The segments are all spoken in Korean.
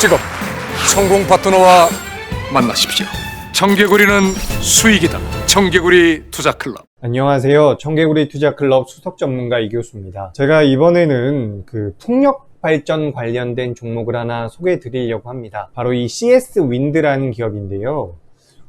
지금 성공 파트너와 만나십시오. 청개구리는 수익이다. 청개구리 투자 클럽. 안녕하세요. 청개구리 투자 클럽 수석 전문가 이 교수입니다. 제가 이번에는 그 풍력 발전 관련된 종목을 하나 소개해 드리려고 합니다. 바로 이 CS 윈드라는 기업인데요.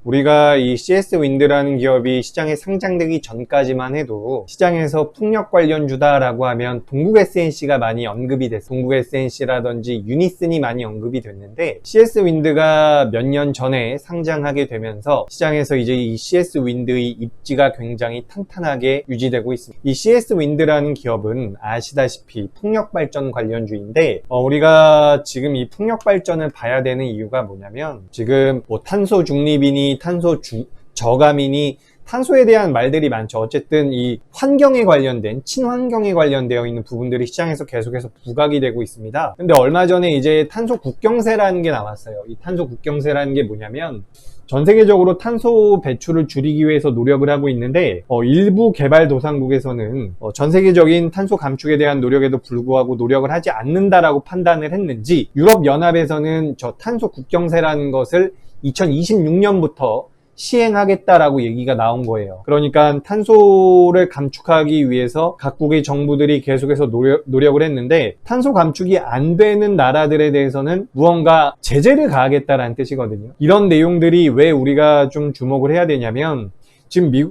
우리가 이 CS 윈드라는 기업이 시장에 상장되기 전까지만 해도 시장에서 풍력 관련주다라고 하면 동국 SNC가 많이 언급이 됐어요. 동국 SNC라든지 유니슨이 많이 언급이 됐는데 CS 윈드가 몇 년 전에 상장하게 되면서 시장에서 이제 이 CS 윈드의 입지가 굉장히 탄탄하게 유지되고 있습니다. 이 CS 윈드라는 기업은 아시다시피 풍력 발전 관련주인데 어, 우리가 지금 이 풍력 발전을 봐야 되는 이유가 뭐냐면 지금 뭐 탄소 중립이니 탄소 주- 저감이니 탄소에 대한 말들이 많죠. 어쨌든 이 환경에 관련된 친환경에 관련되어 있는 부분들이 시장에서 계속해서 부각이 되고 있습니다. 근데 얼마 전에 이제 탄소 국경세라는 게 나왔어요. 이 탄소 국경세라는 게 뭐냐면 전 세계적으로 탄소 배출을 줄이기 위해서 노력을 하고 있는데 어, 일부 개발도상국에서는 어, 전 세계적인 탄소 감축에 대한 노력에도 불구하고 노력을 하지 않는다라고 판단을 했는지 유럽 연합에서는 저 탄소 국경세라는 것을 2026년부터 시행하겠다라고 얘기가 나온 거예요. 그러니까 탄소를 감축하기 위해서 각국의 정부들이 계속해서 노력, 노력을 했는데 탄소 감축이 안 되는 나라들에 대해서는 무언가 제재를 가하겠다라는 뜻이거든요. 이런 내용들이 왜 우리가 좀 주목을 해야 되냐면 지금 미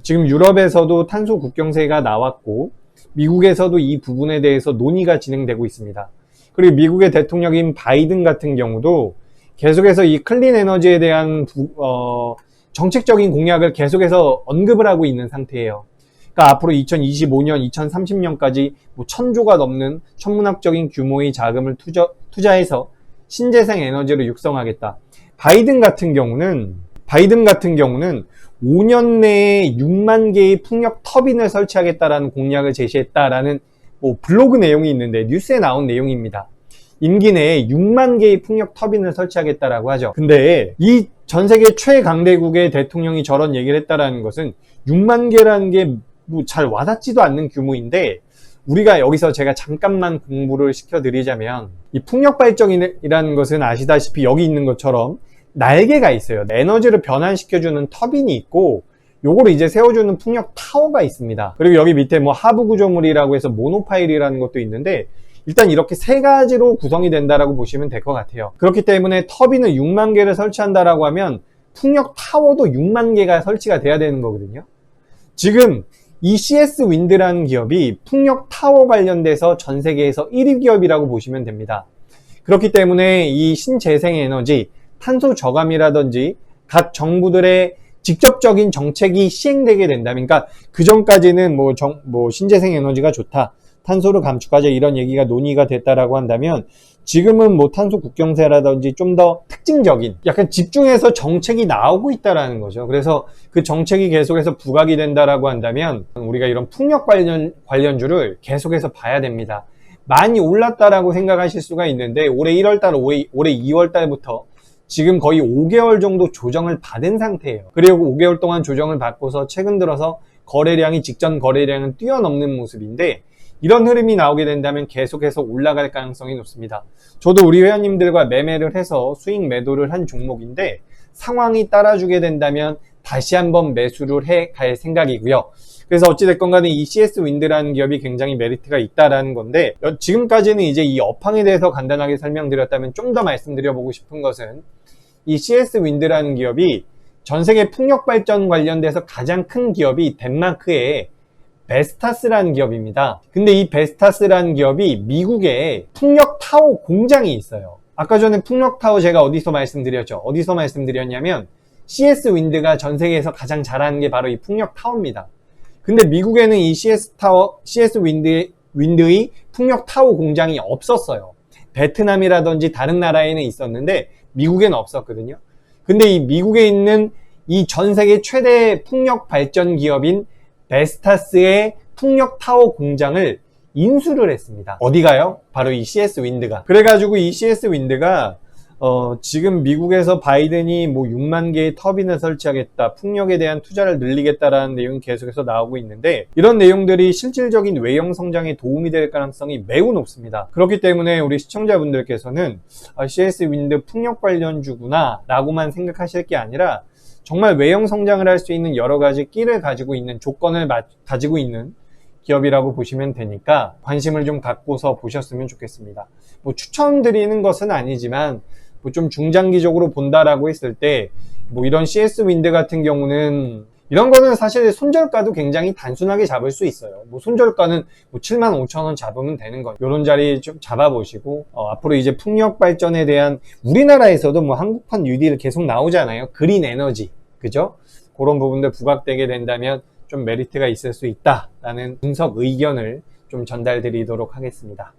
지금 유럽에서도 탄소 국경세가 나왔고 미국에서도 이 부분에 대해서 논의가 진행되고 있습니다. 그리고 미국의 대통령인 바이든 같은 경우도 계속해서 이 클린 에너지에 대한 부- 어, 정책적인 공약을 계속해서 언급을 하고 있는 상태예요. 그러니까 앞으로 2025년, 2030년까지 뭐 천조가 넘는 천문학적인 규모의 자금을 투자, 투자해서 신재생 에너지를 육성하겠다. 바이든 같은 경우는 바이든 같은 경우는 5년 내에 6만 개의 풍력 터빈을 설치하겠다라는 공약을 제시했다라는 뭐 블로그 내용이 있는데 뉴스에 나온 내용입니다. 임기 내에 6만 개의 풍력 터빈을 설치하겠다라고 하죠. 근데 이 전 세계 최강대국의 대통령이 저런 얘기를 했다라는 것은 6만 개라는 게 뭐 잘 와닿지도 않는 규모인데 우리가 여기서 제가 잠깐만 공부를 시켜드리자면 이 풍력 발전이라는 것은 아시다시피 여기 있는 것처럼 날개가 있어요. 에너지를 변환시켜주는 터빈이 있고 요거를 이제 세워주는 풍력 타워가 있습니다. 그리고 여기 밑에 뭐 하부 구조물이라고 해서 모노파일이라는 것도 있는데 일단 이렇게 세 가지로 구성이 된다라고 보시면 될 것 같아요. 그렇기 때문에 터빈을 6만 개를 설치한다라고 하면 풍력 타워도 6만 개가 설치가 돼야 되는 거거든요. 지금 이 CS 윈드라는 기업이 풍력 타워 관련돼서 전 세계에서 1위 기업이라고 보시면 됩니다. 그렇기 때문에 이 신재생 에너지, 탄소 저감이라든지 각 정부들의 직접적인 정책이 시행되게 된다면, 그러니까 그 전까지는 뭐, 정, 뭐 신재생 에너지가 좋다, 탄소를 감축하자 이런 얘기가 논의가 됐다라고 한다면 지금은 뭐 탄소 국경세라든지 좀 더 특징적인 약간 집중해서 정책이 나오고 있다라는 거죠. 그래서 그 정책이 계속해서 부각이 된다라고 한다면 우리가 이런 풍력 관련 관련주를 계속해서 봐야 됩니다. 많이 올랐다라고 생각하실 수가 있는데 올해 1월달, 올해, 올해 2월달부터 지금 거의 5개월 정도 조정을 받은 상태예요. 그리고 5개월 동안 조정을 받고서 최근 들어서 거래량이 직전 거래량을 뛰어넘는 모습인데 이런 흐름이 나오게 된다면 계속해서 올라갈 가능성이 높습니다. 저도 우리 회원님들과 매매를 해서 수익 매도를 한 종목인데 상황이 따라주게 된다면 다시 한번 매수를 해 갈 생각이고요. 그래서 어찌됐건 간에 이 CS 윈드라는 기업이 굉장히 메리트가 있다라는 건데 여- 지금까지는 이제 이 업황에 대해서 간단하게 설명드렸다면 좀 더 말씀드려보고 싶은 것은 이 CS 윈드라는 기업이 전 세계 풍력 발전 관련돼서 가장 큰 기업이 덴마크의 베스타스라는 기업입니다. 근데 이 베스타스라는 기업이 미국에 풍력 타워 공장이 있어요. 아까 전에 풍력 타워 제가 어디서 말씀드렸죠? 어디서 말씀드렸냐면 CS 윈드가 전 세계에서 가장 잘하는 게 바로 이 풍력 타워입니다. 근데 미국에는 이 CS 타워, CS 윈드, 윈드의 풍력 타워 공장이 없었어요. 베트남이라든지 다른 나라에는 있었는데 미국에는 없었거든요. 근데 이 미국에 있는 이 전 세계 최대 풍력 발전 기업인 베스타스의 풍력 타워 공장을 인수를 했습니다. 어디가요? 바로 이 CS 윈드가. 그래가지고 이 CS 윈드가 어, 지금 미국에서 바이든이 뭐 6만 개의 터빈을 설치하겠다, 풍력에 대한 투자를 늘리겠다라는 내용이 계속해서 나오고 있는데 이런 내용들이 실질적인 외형 성장에 도움이 될 가능성이 매우 높습니다. 그렇기 때문에 우리 시청자분들께서는 아, CS 윈드 풍력 관련주구나 라고만 생각하실 게 아니라 정말 외형 성장을 할 수 있는 여러 가지 끼를 가지고 있는 조건을 마- 가지고 있는 기업이라고 보시면 되니까 관심을 좀 갖고서 보셨으면 좋겠습니다. 뭐 추천드리는 것은 아니지만 뭐 좀 중장기적으로 본다라고 했을 때 뭐 이런 CS 윈드 같은 경우는 이런 거는 사실 손절가도 굉장히 단순하게 잡을 수 있어요. 뭐 손절가는 뭐 7만 5천 원 잡으면 되는 거예요. 이런 자리 좀 잡아보시고 어, 앞으로 이제 풍력 발전에 대한 우리나라에서도 뭐 한국판 뉴딜 계속 나오잖아요. 그린 에너지 그죠? 그런 부분들 부각되게 된다면 좀 메리트가 있을 수 있다라는 분석 의견을 좀 전달드리도록 하겠습니다.